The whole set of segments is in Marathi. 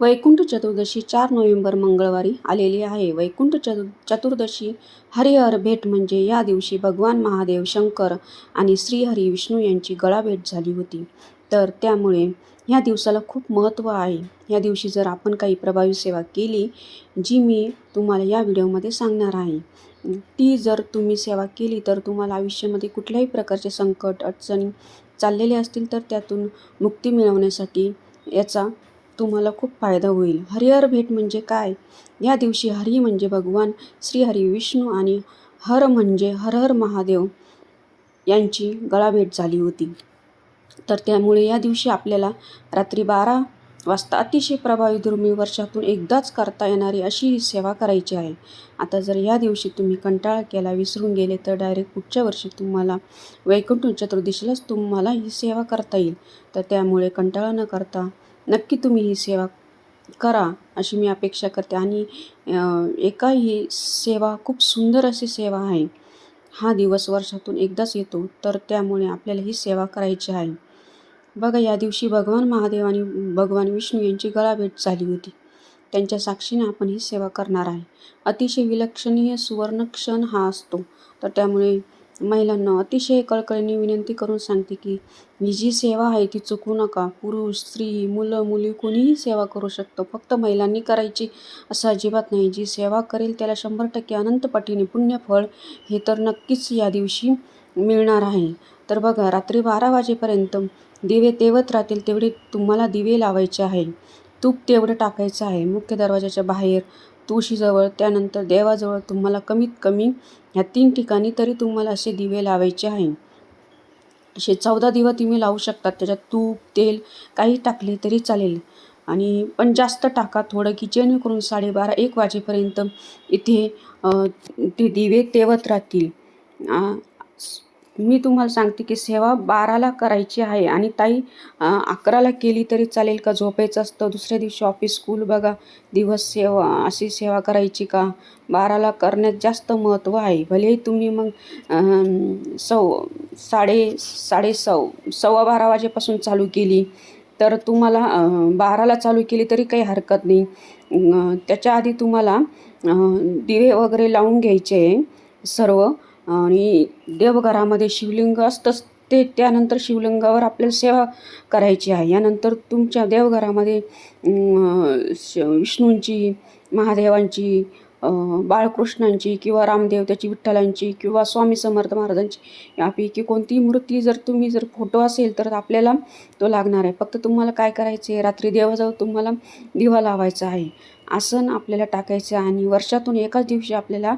वैकुंठ चतुर्दशी चार नोव्हेंबर मंगळवारी आलेली आहे. वैकुंठ चतु चतुर्दशी हरिहर भेट म्हणजे या दिवशी भगवान महादेव शंकर आणि श्रीहरी विष्णू यांची गळाभेट झाली होती. तर त्यामुळे ह्या दिवसाला खूप महत्त्व आहे. या दिवशी जर आपण काही प्रभावी सेवा केली जी मी तुम्हाला या व्हिडिओमध्ये सांगणार आहे ती जर तुम्ही सेवा केली तर तुम्हाला आयुष्यामध्ये कुठल्याही प्रकारचे संकट अडचणी चाललेले असतील तर त्यातून मुक्ती मिळवण्यासाठी याचा तुम्हाला खूप फायदा होईल. हरिहर भेट म्हणजे काय? या दिवशी हरी म्हणजे भगवान श्रीहरी विष्णू आणि हर म्हणजे हर हर महादेव यांची गळाभेट झाली होती. तर त्यामुळे या दिवशी आपल्याला रात्री बारा वाजता अतिशय प्रभावी दुर्मिळ वर्षातून एकदाच करता येणारी अशी ही सेवा करायची आहे. आता जर या दिवशी तुम्ही कंटाळा केला विसरून गेले तर डायरेक्ट पुढच्या वर्षी तुम्हाला वैकुंठ चतुर्दशीलाच तुम्हाला ही सेवा करता येईल. तर त्यामुळे कंटाळा न करता नक्की तुम्ही ही सेवा करा अशी मी अपेक्षा करते. आणि एका ही सेवा खूप सुंदर अशी सेवा आहे. हा दिवस वर्षातून एकदाच येतो तर त्यामुळे आपल्याला ही सेवा करायची आहे. बघा या दिवशी भगवान महादेव आणि भगवान विष्णू यांची गळाभेट झाली होती. त्यांच्या साक्षीने आपण ही सेवा करणार आहे. अतिशय विलक्षणीय सुवर्ण क्षण हा असतो. तर त्यामुळे महिलांना अतिशय कळकळीने विनंती करून सांगते की ही जी सेवा आहे ती चुकू नका. पुरुष स्त्री मुलं मुली कोणीही सेवा करू शकतो. फक्त महिलांनी करायची असं अजिबात नाही. जी सेवा करेल त्याला शंभर टक्के अनंत पटीने पुण्यफळ हे तर नक्कीच या दिवशी मिळणार आहे. तर बघा रात्री बारा वाजेपर्यंत दिवे तेवत राहतील तेवढे तुम्हाला दिवे लावायचे आहे. तूप तेवढं टाकायचं आहे. मुख्य दरवाजाच्या बाहेर तुळशीजवळ त्यानंतर देवाजवळ तुम्हाला कमीत कमी ह्या तीन ठिकाणी तरी तुम्हाला असे दिवे लावायचे आहे. असे चौदा दिवा तुम्ही लावू शकतात त्याच्यात तूप तेल काही टाकले तरी चालेल. आणि पण जास्त टाका थोडं की जेणेकरून साडेबारा एक वाजेपर्यंत इथे ते दिवे तेवत राहतील. मी तुम्हाला सांगते की सेवा बाराला करायची आहे आणि ताई अकराला केली तरी चालेल का? झोपायचं असतं दुसऱ्या दिवशी ऑफिस स्कूल बघा. दिवस सेवा अशी सेवा करायची का? बाराला करण्यात जास्त महत्त्व आहे. भलेही तुम्ही मग सव साडे साडे सव सव्वा बारा वाजेपासून चालू केली तर तुम्हाला बाराला चालू केली तरी काही हरकत नाही. त्याच्या आधी तुम्हाला दिवे वगैरे लावून घ्यायचे सर्व. आणि देवघरामध्ये शिवलिंग असतंच ते त्यानंतर शिवलिंगावर आपल्याला सेवा करायची आहे. यानंतर तुमच्या देवघरामध्ये विष्णूंची महादेवांची बाळकृष्णांची किंवा रामदेव त्याची विठ्ठलांची किंवा स्वामी समर्थ महाराजांची यापैकी कोणतीही मूर्ती जर तुम्ही जर फोटो असेल तर आपल्याला तो लागणार आहे. फक्त तुम्हाला काय करायचे आहे रात्री देवाजवळ तुम्हाला दिवा लावायचा आहे. आसन आपल्याला टाकायचं आणि वर्षातून एकाच दिवशी आपल्याला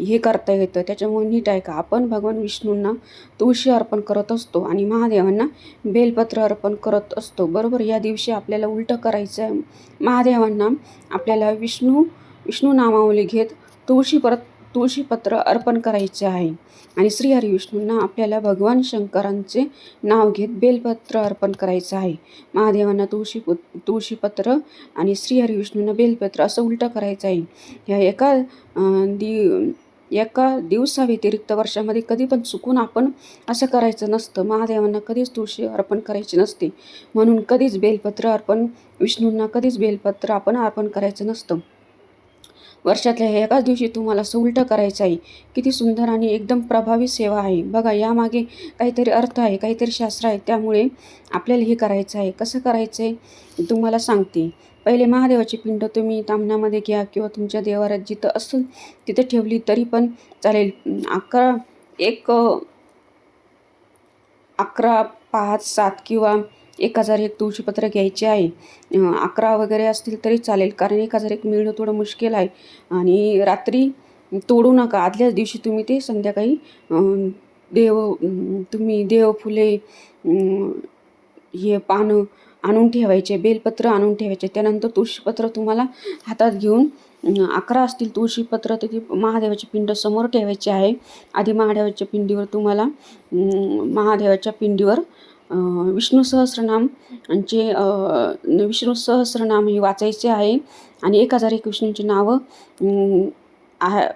हे करता येतं. त्याच्यामुळे नीट आहे का? आपण भगवान विष्णूंना तुळशी अर्पण करत असतो आणि महादेवांना बेलपत्र अर्पण करत असतो. बरोबर? या दिवशी आपल्याला उलटं करायचं आहे महादेवांना आपल्याला विष्णू विष्णू नामावली घेत तुळशी परत तुळशीपत्र अर्पण करायचे आहे. आणि श्रीहरी विष्णूंना आपल्याला भगवान शंकरांचे नाव घेत बेलपत्र अर्पण करायचं आहे. महादेवांना तुळशी तुळशीपत्र आणि श्रीहरी विष्णूंना बेलपत्र असं उलटं करायचं आहे. ह्या एका दि एका दिवसाव्यतिरिक्त वर्षामध्ये कधी पण चुकून आपण असं करायचं नसतं. महादेवांना कधीच तुळशी अर्पण करायची नसते. म्हणून कधीच बेलपत्र अर्पण विष्णूंना कधीच बेलपत्र आपण अर्पण करायचं नसतं. वर्षातल्या एकाच दिवशी तुम्हाला असं उलटं करायचं आहे. किती सुंदर आणि एकदम प्रभावी सेवा आहे. बघा यामागे काहीतरी अर्थ आहे काहीतरी शास्त्र आहे. त्यामुळे आपल्याला हे करायचं आहे. कसं करायचं आहे तुम्हाला सांगते. पहिले महादेवाची पिंड तुम्ही तामणामध्ये घ्या किंवा तुमच्या देवारात जिथं असेल तिथं ठेवली तरी पण चालेल. अकरा एक अकरा पाच सात किंवा एक हजार एक तुळशीपत्र घ्यायचे आहे. अकरा वगैरे असतील तरी चालेल कारण एक हजार एक मिळणं थोडं मुश्किल आहे. आणि रात्री तोडू नका आदल्याच दिवशी तुम्ही ते संध्याकाळी देव तुम्ही देव फुले हे पानं आणून ठेवायचे बेलपत्र आणून ठेवायचे. त्यानंतर तुळशीपत्र तुम्हाला हातात घेऊन अकरा असतील तुळशीपत्र तर ती महादेवाची पिंड समोर ठेवायची आहे. आधी महादेवाच्या पिंडीवर तुम्हाला महादेवाच्या पिंडीवर विष्णू सहस्रनाम चे विष्णू सहस्रनाम हे वाचायचे आहे आणि एक हजार एक विष्णूंची नावं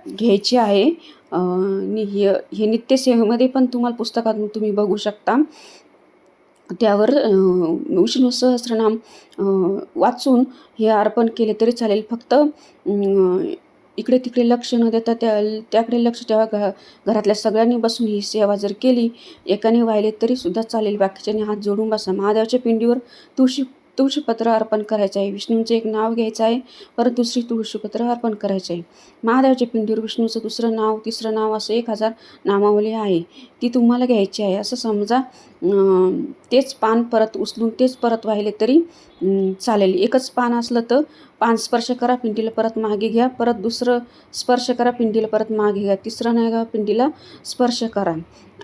घ्यायची आहे. हे हे नित्यसेवेमध्ये पण तुम्हाला पुस्तकात तुम्ही बघू शकता. त्यावर विष्णू सहस्रनाम वाचून हे अर्पण केले तरी चालेल. फक्त इकडे तिकडे लक्ष न देता त्या त्याकडे लक्ष ठेवा. घ घरातल्या सगळ्यांनी बसून ही सेवा जर केली एकाने वाहिले तरी सुद्धा चालेल. बाकीच्याने हात जोडून बसा. महादेवाच्या पिंडीवर तुळशी तुळशीपत्र अर्पण करायचं आहे. विष्णूंचे एक नाव घ्यायचं आहे परत दुसरी तुळशीपत्र अर्पण करायचं आहे. महादेवाच्या पिंडीवर विष्णूचं दुसरं नाव तिसरं नाव असं एक हजार नामावली आहे. ती तुम्हाला घ्यायची आहे. असं समजा तेच पान परत उचलून तेच परत वाहिले तरी चालेल. एकच पान असलं तर पान स्पर्श करा पिंडीला परत मागे घ्या. परत दुसरं स्पर्श करा पिंडीला परत मागे घ्या. तिसरं नाही का पिंडीला स्पर्श करा.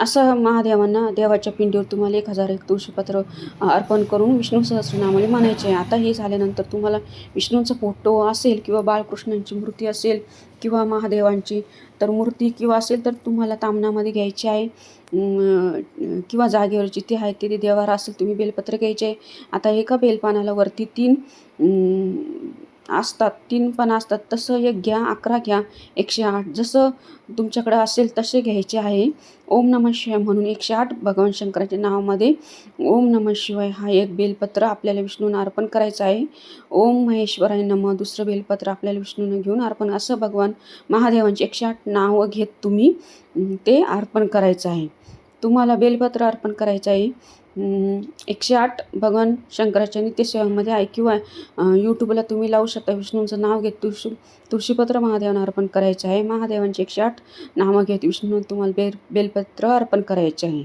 असं महादेवांना देवाच्या पिंडीवर तुम्हाला एक हजार एक तुळशीपत्र अर्पण करून विष्णू सहस्रनामाने म्हणायचे आहे. आता हे झाल्यानंतर तुम्हाला विष्णूंचा फोटो असेल किंवा बाळकृष्णांची मूर्ती असेल किंवा महादेवांची तर मूर्ती किंवा असेल तर तुम्हाला तामणामध्ये घ्यायची आहे. किंवा जागेवर जिथे आहे तिथे देवारा असेल तुम्ही बेलपत्र घ्यायचे आहे. आता एका बेलपानाला वरती तीन असतात तीन पण असतात तसं एक घ्या अकरा घ्या एकशे आठ. जसं तुमच्याकडं असेल तसे घ्यायचे आहे. ओम नमः शिवाय म्हणून एकशे आठ भगवान शंकराच्या नावामध्ये. ओम नमः शिवाय हा एक बेलपत्र आपल्याला विष्णूंना अर्पण करायचं आहे. ओम महेश्वराय नम दुसरं बेलपत्र आपल्याला विष्णूनं घेऊन अर्पण. असं भगवान महादेवांचे एकशे आठ नावं घेत तुम्ही ते अर्पण करायचं आहे. तुम्हाला बेलपत्र अर्पण करायचं आहे. एकशे आठ भगवान शंकराच्या नित्यसेवामध्ये आहे किंवा आहे यूट्यूबला तुम्ही लावू शकता. विष्णूंचं नाव घेत तुळशी तुळशीपत्र महादेवांना अर्पण करायचं आहे. महादेवांचे एकशे आठ नावं घेत विष्णू तुम्हाला बेल बेलपत्र अर्पण करायचे आहे.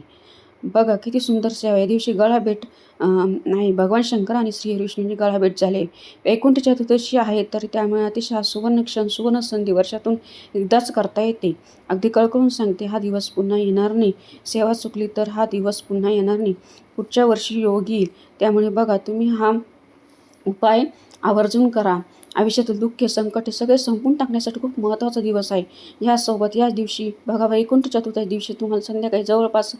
बघा किती सुंदर सेवा आहे. या दिवशी गळाभेट नाही भगवान शंकर आणि श्री विष्णूंची गळाभेट झाले. वैकुंठ चतुर्दशी आहे तर त्यामुळे अतिशय हा सुवर्ण क्षण सुवर्ण संधी वर्षातून एकदाच करता येते. अगदी कळकळून सांगते हा दिवस पुन्हा येणार नाही. सेवा चुकली तर हा दिवस पुन्हा येणार नाही. पुढच्या वर्षी योग येईल. त्यामुळे बघा तुम्ही हा उपाय आवर्जून करा. आयुष्यातील दुःख संकट हे सगळे संपून टाकण्यासाठी खूप महत्त्वाचा दिवस आहे. ह्यासोबत याच दिवशी बघा वैकुंठ चतुर्थी दिवशी तुम्हाला संध्याकाळी जवळपास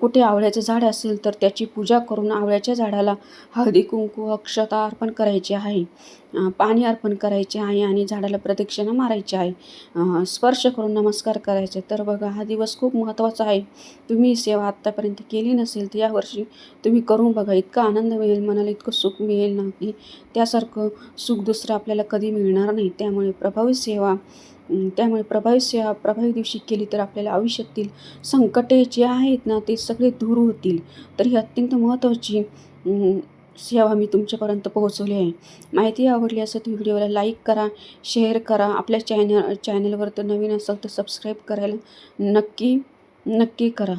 कुठे आवळ्याचे झाड असेल तर त्याची पूजा करून आवळ्याच्या झाडाला हळदी कुंकू अक्षता अर्पण करायची आहे. पाणी अर्पण करायचे आहे आणि झाडाला प्रदक्षिणा मारायची आहे. स्पर्श करून नमस्कार करायचे. तर बघा हा दिवस खूप महत्त्वाचा आहे. तुम्ही सेवा आत्तापर्यंत केली नसेल तर यावर्षी तुम्ही करून बघा. इतका आनंद मिळेल मनाला इतकं सुख मिळेल ना की त्यासारखं सुख दुसरा आपल्याला कधी मिळणार नाही. त्यामुळे प्रभावी सेवा त्यामुळे प्रभावी सेवा प्रभावी दिवशी केली तर आपल्याला आयुष्यातील संकटे जे आहेत ना ते सगळे दूर होतील. तर ही अत्यंत महत्त्वाची सेवा मी तुमच्यापर्यंत पोहोचवली आहे. माहिती आवडली असेल तर व्हिडिओला लाईक करा शेअर करा. आपल्या चॅनल चॅनलवर तर नवीन असेल तर सबस्क्राईब करायला नक्की नक्की करा.